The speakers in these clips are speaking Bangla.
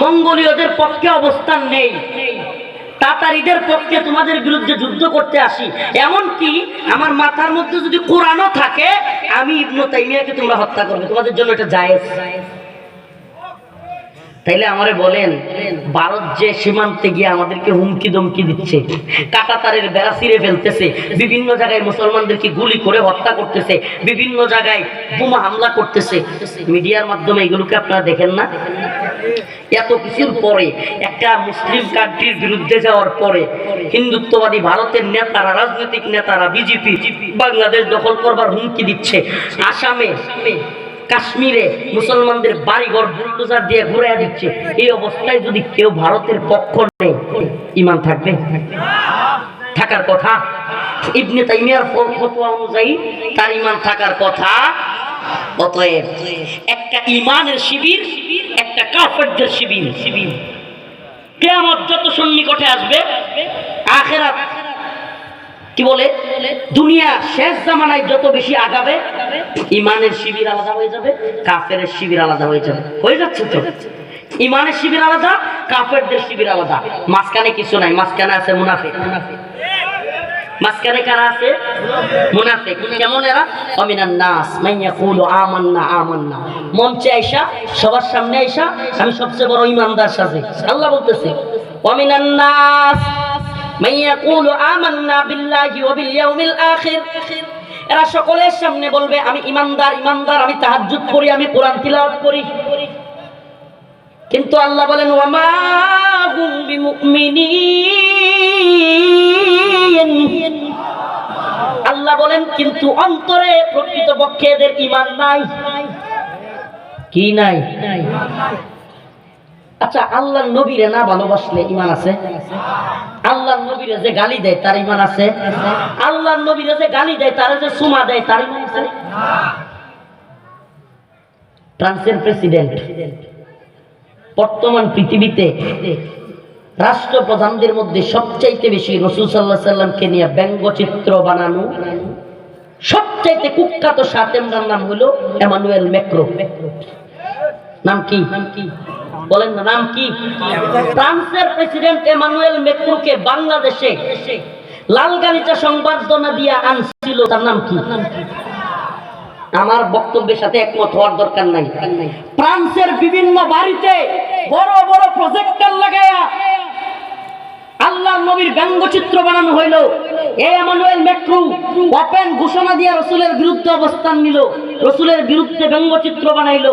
মঙ্গোলীয়দের পক্ষে অবস্থান নেই। তাতারিদের পক্ষে তোমাদের বিরুদ্ধে যুদ্ধ করতে আসি। এমনকি আমার মাথার মধ্যে যদি কোরআনও থাকে, আমি ইবনু তাইমিয়াকে তোমরা হত্যা করবে। তোমাদের জন্য এটা জায়েজ। তাইলে আমারে বলেন, ভারত যে সীমান্তে গিয়ে আমাদেরকে হুমকি দমকি দিচ্ছে, কাটাতারের বেড়া ছিঁড়ে ফেলতেছে, বিভিন্ন জায়গায় মুসলমানদেরকে গুলি করে হত্যা করতেছে, বিভিন্ন জায়গায় বোমা হামলা করতেছে, মিডিয়ার মাধ্যমে এগুলোকে আপনারা দেখেন না? এত কিছুর পরে, একটা মুসলিম কান্ট্রির বিরুদ্ধে যাওয়ার পরে, হিন্দুত্ববাদী ভারতের নেতারা, রাজনৈতিক নেতারা বিজেপি বাংলাদেশ দখল করবার হুমকি দিচ্ছে। আসামে, কাশ্মীরে মুসলমানদের বাড়িঘর, বুলডোজার দিয়ে ঘুরে দিচ্ছে। এই অবস্থায় যদি কেউ ভারতের পক্ষ নেই ইমান থাকবে? থাকার কথা। ইবনে তাইমিয়ার ফতোয়া অনুযায়ী, তার ইমান থাকার কথা। অতএব, একটা ইমানের শিবির কাফেরদের শিবির। শিবির কেয়ামত যত সন্নিকটে আসবে, আখেরাত, কি বলে? দুনিয়া শেষ জামানায় যত বেশি আগাবে, ইমানের শিবির আলাদা হয়ে যাবে কাফের শিবির আলাদা হয়ে যাবে। হয়ে যাচ্ছে তো? ইমানের শিবির আলাদা, কাফেরদের শিবির আলাদা। মাঝখানে কিছু নাই, মাঝখানে আছে মুনাফিক। মাঝখানে কারা আছে? মুনাফিক কেমন এরা? অমিনান নাস মাইয়া কুলু আমান্না আমান্না। মঞ্চে আইসা, সবার সামনে আইসা, আমি সবচেয়ে বড় ইমানদার সাজে। আল্লাহ বলতেছে, অমিনান নাস মাইয়া কুলু আমান্না বিল্লাহি ওয়া বিল ইয়াউমিল আখির। এরা সকলের সামনে বলবে, আমি ইমানদার ইমানদার, আমি তাহাজ্জুদ করি, আমি কোরআন তিলাওয়াত করি। কিন্তু আল্লাহ বলেন আল্লাহ বলেন, কিন্তু অন্তরে প্রকৃত পক্ষে এদের ইমান নাই। কি নাই? আচ্ছা আল্লাহ নবীরে না ভালোবাসলে ইমান আছে? আল্লাহ নবীরে যে গালি দেয়, তার ইমান আছে? আল্লাহ নবীরে যে গালি দেয়, তার যে সুমা দেয়, তার ইমান আছে? ফ্রান্সের প্রেসিডেন্ট বর্তমান পৃথিবীতে রাষ্ট্রপ্রধানদের মধ্যে সবচাইতে বেশি রসুল সাল্লাহ সাল্লামকে নিয়ে ব্যঙ্গচিত্র বানানো, সবচাইতে কুখ্যাত সাতেমরার নাম হলো এমানুয়েল ম্যাক্রো। নাম কি? নাম কি? বলেন না, নাম কি? ফ্রান্সের প্রেসিডেন্ট এমানুয়েল ম্যাক্রোকে বাংলাদেশে লাল গালিচা সংবর্ধনা দিয়া আনছিল, তার নাম কি? আমার বক্তব্যের সাথে একমত হওয়ার দরকার নাই। ফ্রান্সের বিভিন্ন বাড়িতে বড় বড় প্রজেক্টর আল্লাহ নবীর ব্যঙ্গচিত্র বানানো হইল। এই আমানুয়েল ম্যাক্রু ওপেন ঘোষণা দিয়া রসুলের বিরুদ্ধে অবস্থান নিল, রসুলের বিরুদ্ধে ব্যঙ্গচিত্র বানাইলো।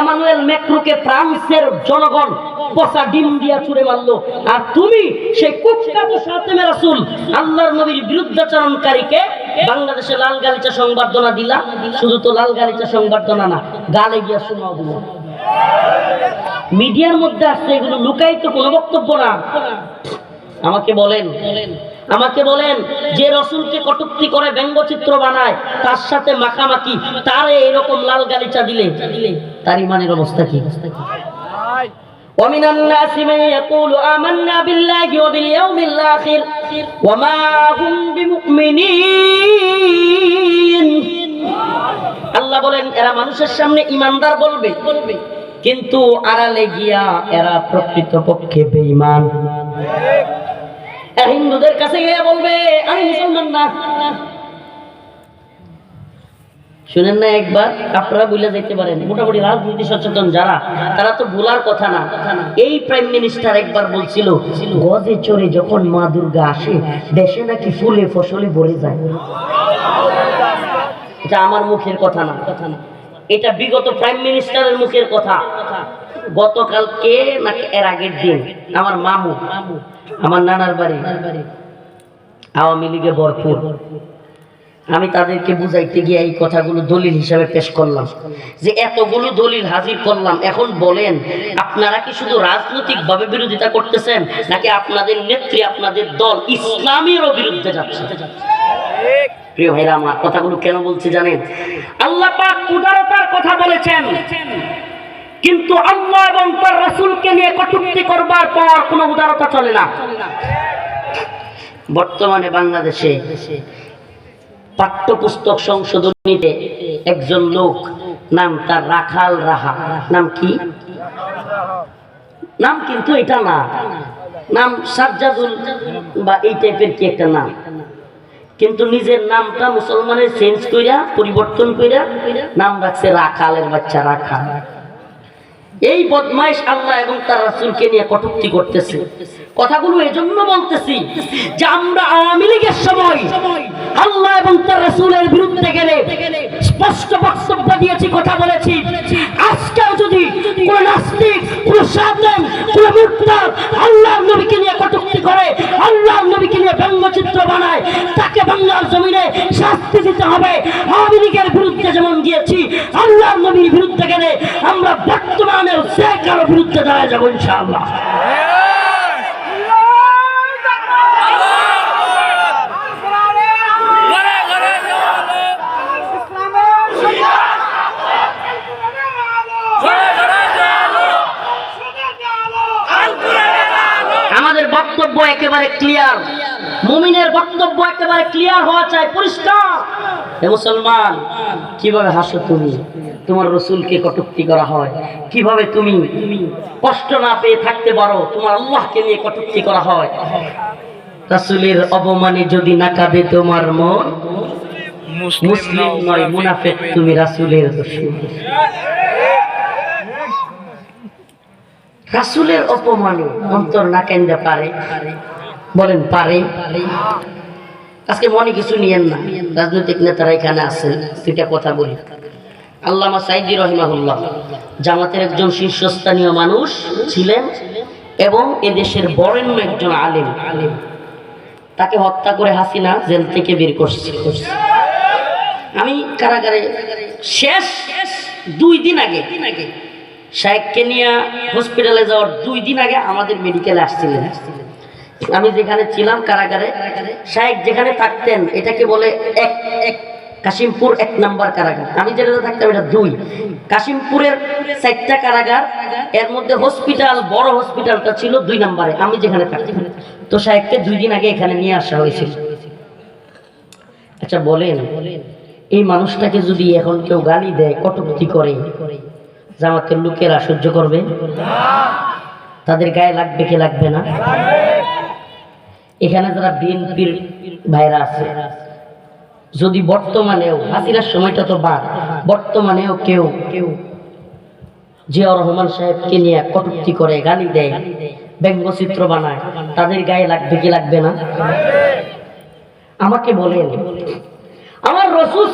এমানুয়েল ম্যাক্রুকে ফ্রান্সের জনগণ পচা ডিম দিয়া ছুড়ে মারলো। আর তুমি সেই কুখ্যাত রাসূল, আল্লাহর নবীর বিরুদ্ধাচরণকারীকে বাংলাদেশে লাল গালিচা সংবর্ধনা দিলা, শুধু তো লাল গালিচা সংবর্ধনা না, গালে গিয়া শোনাও দিল। মিডিয়ার মধ্যে আসছে, এগুলো লুকাই তো কোনো বক্তব্য না। আমাকে বলেন আমাকে বলেন, যে রসুলকে কটুক্তি করে ব্যঙ্গচিত্র বানায়, তার সাথে মাখামাখি, তারে এরকম লাল গালিচা দিলে, তার ইমানের অবস্থা কি? ومن الناس من يقول آمنا بالله وباليوم الآخر وما هم بمؤمنين আল্লাহ বলেন এরা মানুষের সামনে ইমানদার বলবে বলবে কিন্তু আড়ালে গিয়া এরা প্রকৃত পক্ষে বেঈমান এরা হিন্দুদের কাছে গিয়ে বলবে আমি মুসলমান না শুনেন না একবার আপনারা বুঝলে যেতে পারেন। মোটামুটি রাজনীতি সচেতন যারা, তারা তো ভুলার কথা না। এই প্রাইম মিনিস্টার একবার বলছিল, গজে চড়ে যখন মা দুর্গা আসে, দেশে নাকি ফুলে ফসলে ভরে যায়। এটা আমার মুখের কথা না কথা না। এটা বিগত প্রাইম মিনিস্টারের মুখের কথা। গতকালকে নাকি এর আগের দিন, আমার মামু, আমার নানার বাড়ি, আওয়ামী লীগে ভরপুর। আমি তাদেরকে বুঝাইতে গিয়ে এই কথাগুলো দলিল হিসাবে পেশ করলাম। যে এতগুলো দলিল হাজির করলাম, এখন বলেন, আপনারা কি শুধু রাজনৈতিক ভাবে বিরোধিতা করতেছেন, নাকি আপনাদের নেত্রী, আপনাদের দল ইসলামেরও বিরুদ্ধে যাচ্ছে? প্রিয় ভাইরা, আমার কথাগুলো কেন বলছি জানেন? আল্লাহ উদারতার কথা বলেছেন। কিন্তু আল্লাহ এবং তার রাসূলকে নিয়ে কটূক্তি করবার পর কোনো উদারতা চলে না। বর্তমানে বাংলাদেশে পাঠ্যপুস্তক সংশোধনীতে একজন লোক, নাম তার রাখাল রাহা। নাম কি? নাম কিন্তু এটা না। নাম সাজ্জাদুল বা এই টাইপের কি একটা নাম? কিন্তু নিজের নামটা মুসলমানের চেঞ্জ কইরা, পরিবর্তন কইরা নাম রাখছে রাখালের বাচ্চা রাখাল। এই বদমাইশ আল্লাহ এবং তার রাসূলকে নিয়ে কটূক্তি করতেছে। কথাগুলো এজন্য বলতেছি যে আমরা আওয়ামী লীগের সময় আল্লাহ এবং তার রাসূলের বিরুদ্ধে গেলে স্পষ্ট বক্তব্য দিয়েছি, কথা বলেছি। আজকেও যদি কোন নাস্তিক, কোন সাধন, কোন মুক্তার আল্লাহ নবীকে নিয়ে কটূক্তি করে আল্লাহ নবীকে নিয়ে ব্যঙ্গচিত্র বানায়, তাকে বাংলার জমিনে শাস্তি দিতে হবে। আওয়ামী লীগের বিরুদ্ধে যেমন গিয়েছি, আল্লাহ নবীর বিরুদ্ধে গেলে আমরা বর্তমানের যে কারও যাব আমাদের বক্তব্য একেবারে ক্লিয়ার মুমিনের বক্তব্য একেবারে ক্লিয়ার হওয়া চাই পরিষ্কার। হে মুসলমান, কীভাবে হাসো তুমি? তোমার রসুলকে কটুক্তি করা হয়। কীভাবে তুমি কষ্ট না পেয়ে থাকতে পারো, তোমার আল্লাহকে নিয়ে কটুক্তি করা হয়। রাসূলের অপমানে যদি না কাঁদে তোমার মন, মুসলিম নয়, মুনাফেক তুমি রাসূলের রাসূলের অপমানে অন্তর না কেন্দে পারে। বলেন, পারে। আজকে মনে কিছু নিয়েন না। রাজনৈতিক নেতারা এখানে আছেন, দুইটা কথা বলি। আল্লামা সাইদি রহিমাহুল্লাহ জামাতের একজন শীর্ষস্থানীয় মানুষ ছিলেন এবং এদেশের বরেণ্য একজন আলেম। আলেম তাকে হত্যা করে হাসিনা জেল থেকে বের করছে। আমি কারাগারে শেষ দুই দিন আগে শাহেককে নিয়ে হসপিটালে যাওয়ার দুই দিন আগে আমাদের মেডিকেলে আসছিলেন। আমি যেখানে ছিলাম কারাগারে শাহেক যেখানে থাকতেন, এটাকে বলে এক এক, কাশিমপুর এক নাম্বার কারাগার। আমি যেটাতে থাকতাম, এটা দুই। কাশিমপুরের চারটা কারাগার, এর মধ্যে হসপিটাল বড় হসপিটালটা ছিল দুই নাম্বারে। আমি যেখানে থাকতাম। তো শাহেককে দুই দিন আগে এখানে নিয়ে আসা হয়েছিল। আচ্ছা বলেন, এই মানুষটাকে যদি এখন কেউ গালি দেয়, কটূক্তি করে, জামাতের লোকেরা সহ্য করবে? তাদের গায়ে লাগবে কি লাগবে না? এখানে যারা বিএনপির ভাইরা আছে, যদি বর্তমানেও, হাসিনার সময়টা তো বাদ, বর্তমানেও কেউ কেউ জিয়াউর রহমান সাহেবকে নিয়ে কটূক্তি করে, গালি দেয় ব্যঙ্গচিত্র বানায়, তাদের গায়ে লাগবে কি লাগবে না? আমাকে বলেন, আমার রসুল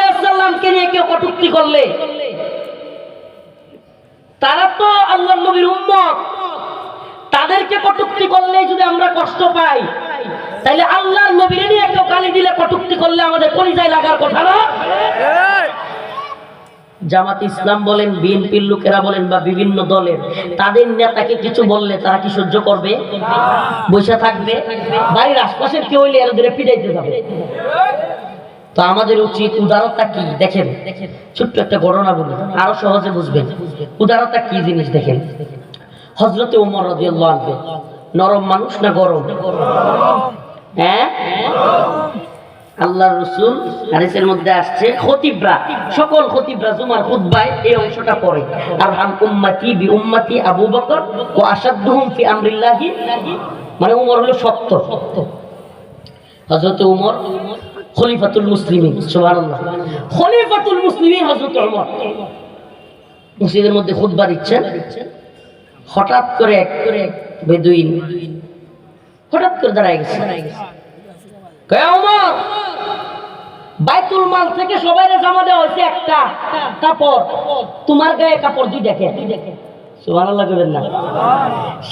ওয়াসাল্লামকে নিয়ে কেউ কটুক্তি করলে, তারা তো আল্লাহ নবীর উম্মত। তাদেরকে কটুক্তি করলেই যদি আমরা কষ্ট পাই তাহলে আল্লাহর নবীর নিয়ে কেউ গালি দিলে কটুক্তি করলে আমাদের পরিচয় লাগার কথা না? জামাত ইসলাম বলেন বিএনপির লোকেরা বলেন বা বিভিন্ন দলের তাদের নেতাকে কিছু বললে তারা কি সহ্য করবে? বসে থাকবে? বাড়ির আশপাশের কেউ হইলে এর ধরে পিটাইতে যাবে। তো আমাদের উচিত উদারতা কি? দেখেন ছোট্ট একটা ঘটনা বলি আরও সহজে বুঝবেন। উদারতা কি জিনিস দেখেন? হজরতে উমর রাদিয়াল্লাহু আনহু, নরম মানুষ না গরম? হ্যাঁ? আল্লাহ রসুল হাদিসের মধ্যে আসছে, খতিবরা, সকল খতিবরা জুমার খুতবায় এই অংশটা পড়ে। আর হাম উম্মতি বি উম্মতি আবু বকর ও আসাদুহুম ফি আমরিল্লাহি। মানে উমর হলো সত্য সত্য। হযরত উমর খলিফাতুল মুসলিমিন, সুবহানাল্লাহ। খলিফাতুল মুসলিমিন হযরত উমর। মসজিদের মধ্যে খুতবা দিচ্ছেন। হঠাৎ করে এক করে বেদুইন হঠাৎ করে দাঁড়ায় গেছে।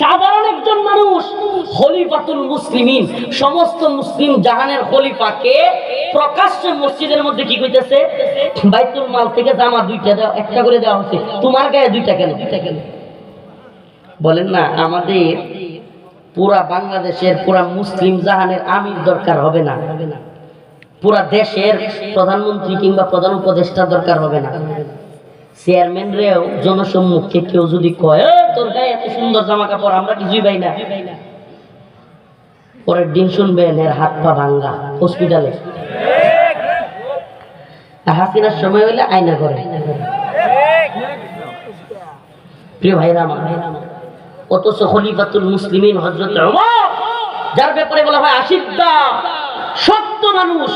সাধারণ একজন মানুষ সমস্ত মুসলিম জাহানের খলিফাকে প্রকাশ্যে মসজিদের মধ্যে কি কইতেছে? বাইতুল মাল থেকে জামা দুইটা একটা করে দেওয়া হচ্ছে তোমার গায়ে দুইটা কেন দুইটা কেন? বলেন না, আমাদের পুরা বাংলাদেশের, পুরা মুসলিম জাহানের আমির দরকার হবে না। পুরা দেশের প্রধানমন্ত্রী কিংবা প্রধান উপদেষ্টা দরকার হবে না। চেয়ারম্যান রেও জনসম্মুখে কেউ যদি কয় তোর গায়ে এত সুন্দর জামা কাপড় আমরা কিছুই পাই না। পরের দিন শুনবেন, এর হাত পা ভাঙ্গা হসপিটালে। হাসিনার সময় হলে আয়না করে প্রিয় ভাইরা আমার অথচ খলিফাতুল মুসলিমিন হজরত যার ব্যাপারে বলা হয় আশিদ্দা, সত্য মানুষ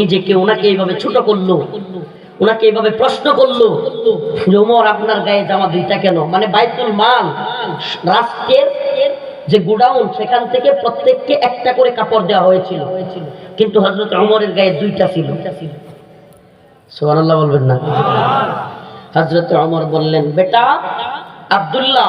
নিজেকে ওনাকে ছোট করল, ওনাকে এইভাবে প্রশ্ন করল আপনার গায়ে জামা দুইটা কেন? মানে বাইতুল মাল, রাষ্ট্রের যে গোডাউন, সেখান থেকে প্রত্যেককে একটা করে কাপড় দেওয়া হয়েছিল। কিন্তু হজরত অমরের গায়ে দুইটা ছিল। সুবহানাল্লাহ বলবেন না। হজরত অমর বললেন বেটা আব্দুল্লাহ।